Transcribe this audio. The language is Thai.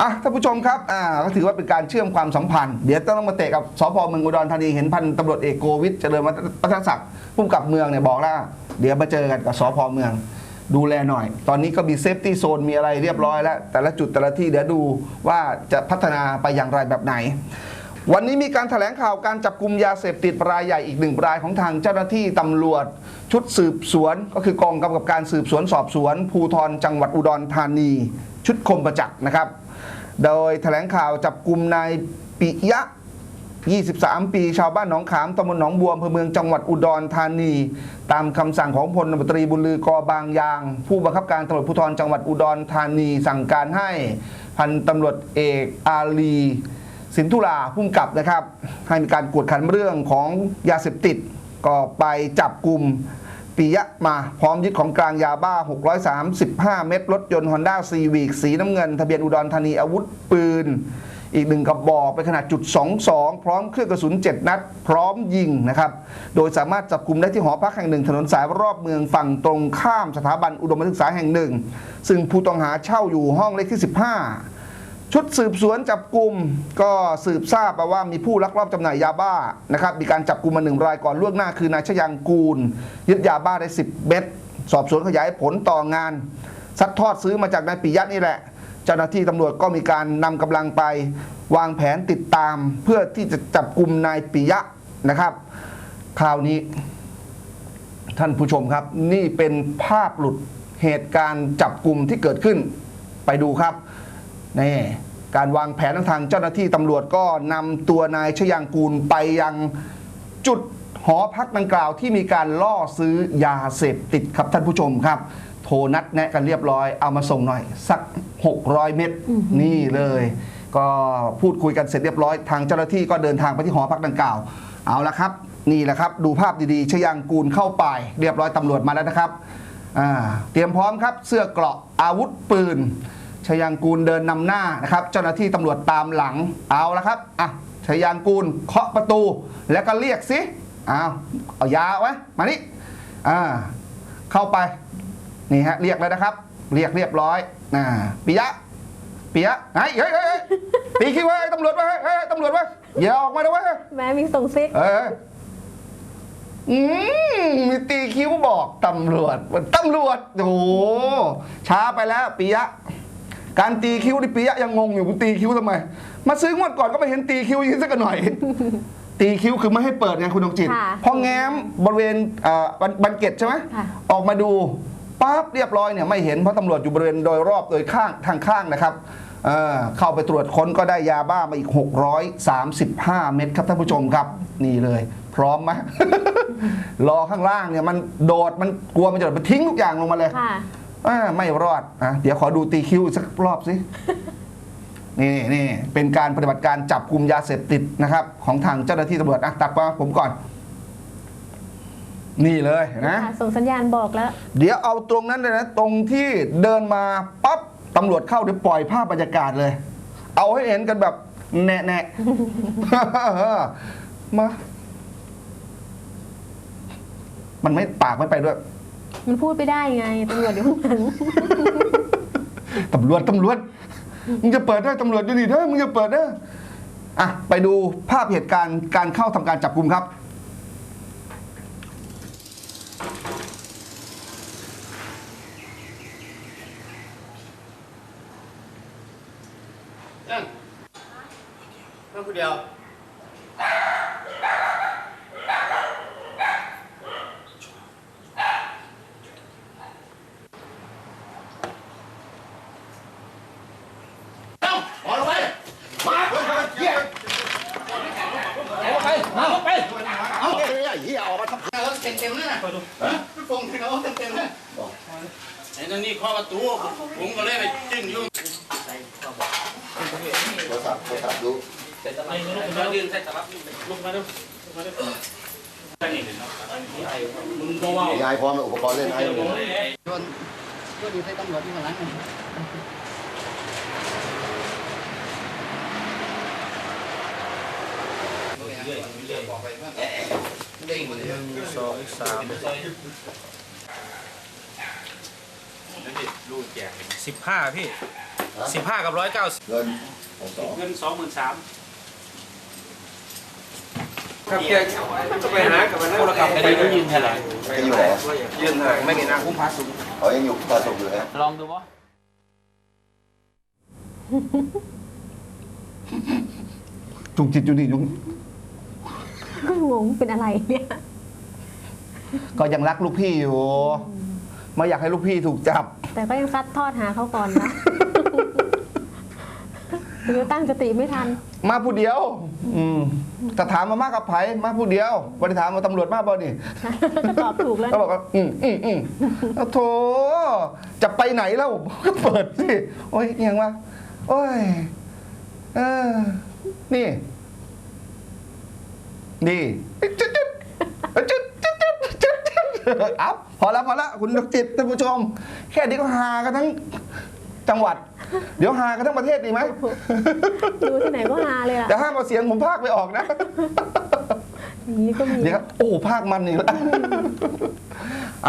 อะท่านผู้ชมครับอ่าก็ถือว่าเป็นการเชื่อมความสัมพันธ์ เดี๋ยวต้องมาเตะกับสพเมืองอุดรธานีเห็นพันตำรวจเอกโกวิทเจริญวัฒนศักดิ์ผู้กำกับเมืองเนี่ยบอกแล้วเดี๋ยวมาเจอกันกับสพเมืองดูแลหน่อย ตอนนี้ก็มีเซฟตี้โซนมีอะไรเรียบร้อยแล้ว แต่ละจุดแต่ละที่เดี๋ยวดูว่าจะพัฒนาไปอย่างไรแบบไหน วันนี้มีการแถลงข่าวการจับกลุ่มยาเสพติดรายใหญ่อีกหนึ่งรายของทางเจ้าหน้าที่ตำรวจ ชุดสืบสวน ก็คือกองกำกับการสืบสวนสอบสวน ภูธรจังหวัดอุดรธานี ชุดคมประจักษ์นะครับ โดยแถลงข่าวจับกลุ่มนายปิยะ 23 ปี ชาวบ้านหนองขามตำบลหนองบัวอำเภอเมืองจังหวัดอุดรธานี ตามคำสั่งของพลตรีบุญลือกอบางยาง ผู้บังคับการตำรวจภูธรจังหวัดอุดรธานี สั่งการให้พันตำรวจเอกอาลีสินธุราพุ่มกับนะครับ ให้มีการกวดขันเรื่องของยาเสพติดก็ไปจับกลุ่ม ปิยะมาพร้อมยึดของกลางยาบ้า 635 เม็ดรถยนต์ Honda Civic สีน้ำเงิน ทะเบียนอุดรธานีอาวุธปืน อีกหนึ่งกระบอกเป็นขนาดจุด 22 พร้อมเครื่องกระสุน 7 นัด พร้อมยิงนะครับ โดยสามารถจับกลุ่มได้ที่หอพักแห่งหนึ่ง ถนนสายรอบเมืองฝั่งตรงข้ามสถาบันอุดมศึกษาแห่งหนึ่ง ซึ่งผู้ต้องหาเช่าอยู่ห้องเลขที่ 15 ชุดสืบสวนจับกลุ่มก็สืบทราบมาว่ามีผู้ลักลอบจำหน่ายยาบ้านะครับมีการจับกลุ่มมาหนึ่งรายก่อนล่วงหน้าคือนายชยังกูล ยึดยาบ้าได้ 10 เม็ดสอบสวนขยายผลต่องานซัดทอดซื้อมาจากนายปิยะนี่แหละ เจ้าหน้าที่ตำรวจก็มีการนำกำลังไป วางแผนติดตามเพื่อที่จะจับกลุ่มนายปิยะนะครับ คราวนี้ ท่านผู้ชมครับ นี่เป็นภาพหลุดเหตุการณ์จับกลุ่มที่เกิดขึ้นไปดูครับ นี่การวางแผนทางเจ้าหน้าที่ตำรวจก็นำตัวนายชยังกูลไปยังจุดหอพักดังกล่าวที่มีการล่อซื้อยาเสพติดครับท่านผู้ชมครับ โทรนัดแนะกันเรียบร้อยเอามาส่งหน่อย สัก 600 เม็ดนี่เลย ก็พูดคุยกันเสร็จเรียบร้อยทางเจ้าหน้าที่ก็เดินทางไปที่หอพักดังกล่าว เอาละครับ นี่แหละครับ ดูภาพดีๆชยังกูลเข้าไป เรียบร้อยตำรวจมาแล้วนะครับเตรียมพร้อมครับเสื้อเกราะอาวุธปืน ชยังกูลเดินนำหน้านะครับ เจ้าหน้าที่ตำรวจตามหลังเอาละครับอะชยังกูลเคาะประตู แล้วก็เรียกสิเอาเอายาไว้มานี่อ่าเข้าไปนี่ฮะเรียกแล้วนะครับ เรียกเรียบร้อยอ่าปิยะปิยะเฮ้ยเฮ้ยเฮ้ยเฮ้ยตีคิวไว้ตำรวจไว้เฮ้ยเฮ้ยตำรวจไว้อย่าออกมานะเว้ยแม่มีส่งซิกเอออืมมีตีคิ้วบอกตำรวจตำรวจโอ้โหช้าไปแล้วปิยะ การตีคิ้วนี่ปิยะยังงงอยู่คุณตีคิ้วทำไม มาซื้องวดก่อนก็ไม่เห็นตีคิ้วอยิงสักหน่อย ตีคิ้วคือไม่ให้เปิดไงคุณดวงจิตค่ะพอแง้มบริเวณเอ่อบันบันเกตใช่ไหมค่ะ ออกมาดูปั๊บเรียบร้อยเนี่ยไม่เห็นเพราะตำรวจอยู่บริเวณโดยรอบโดยข้างทางข้างนะครับเอ่อเข้าไปตรวจค้นก็ได้ยาบ้ามาอีก 635 เม็ดครับท่านผู้ชมครับ นี่เลย พร้อมไหม รอข้างล่างเนี่ยมันโดดมันกลัวมันจะโดดมันทิ้งทุกอย่างลงมาเลย ค่ะ อ่าไม่รอดอะเดี๋ยวขอดูตีคิวอีกสักรอบสินี่นี่เป็นการปฏิบัติการจับกลุ่มยาเสพติดนะครับ ของทางเจ้าหน้าที่ตำรวจอะตัดมาผมก่อน นี่เลยนะค่ะส่งสัญญาณบอกแล้ว เดี๋ยวเอาตรงนั้นเลยนะตรงที่เดินมาปั๊บตำรวจเข้าเดี๋ยวปล่อยภาพบรรยากาศเลย เอาให้เห็นกันแบบแน่แน่ๆมา มันไม่ปากไม่ไปด้วย มันพูดไปได้ไงตำรวจอยู่ข้างหลัง ตำรวจตำรวจมึงจะเปิดได้ตำรวจดูดิเด้อมึงจะเปิดได้ออะไปดูภาพเหตุการณ์การเข้าทำการจับกลุ่มครับ นั่งนั่งคนเดียว เอ้าออกไป มาเฮียออกไป มาออกไป เอาเฮียเฮียออกมาทำเอาเต็มเต็มๆเลยนะฮะพี่ฟงที่เขาเต็มเต็มๆเลยไอ้นั่นนี่ข้อประตูผมก็เลยไปจิ้งยุ่งโทรศัพท์โทรศัพท์ดูแล้วยืนใส่ตลับลงมาดูลงมาดูมึงก็ว่ายายพร้อมอุปกรณ์เล่นให้เลยก็ดีให้ตำรวจที่ข้าง หลังนั่นลูกแจกสิบห้าพี่สิบห้ากับร้อยเก้าสิบเงินของสองเงินสองหมื่นสามครับแกจะไปหากับมันนะคดีมันยืนแถลงแกอยู่ไหนยืนห่างไม่มีนางคุ้มพักสูงเขายังอยู่ตาสุกอยู่ฮะลองดูวะจุกจิตจุกจิตจุก ก็งงเป็นอะไรเนี่ย ก็ยังรักลูกพี่อยู่ ไม่อยากให้ลูกพี่ถูกจับ แต่ก็ยังซัดทอดหาเขาก่อนนะหรือตั้งสติไม่ทัน มาผู้เดียว อืมแต่ถามมามากกับไผมาผู้เดียวบริถามมาตำรวจมาบ่นี่ก็ตอบถูกแล้วเขาบอกว่าอืมอืมอืมเอาโถจะไปไหนแล้วก็เปิดสิ โอ้ยเอียงวะโอ้ย เออ นี่ นี่จุดจุดจุดจุดจุดจุดจุดอัพพอแล้วพอแล้วคุณดวงจิตท่านผู้ชม แค่นี้ก็ฮากันทั้งจังหวัด เดี๋ยวฮากันทั้งประเทศดีไหมดูที่ไหนก็ฮาเลยอะแต่ห้ามเอาเสียงผมพากไปออกนะอย่างนี้ก็มีเดี๋ยวครับโอ้ภาคมันอีกแล้ว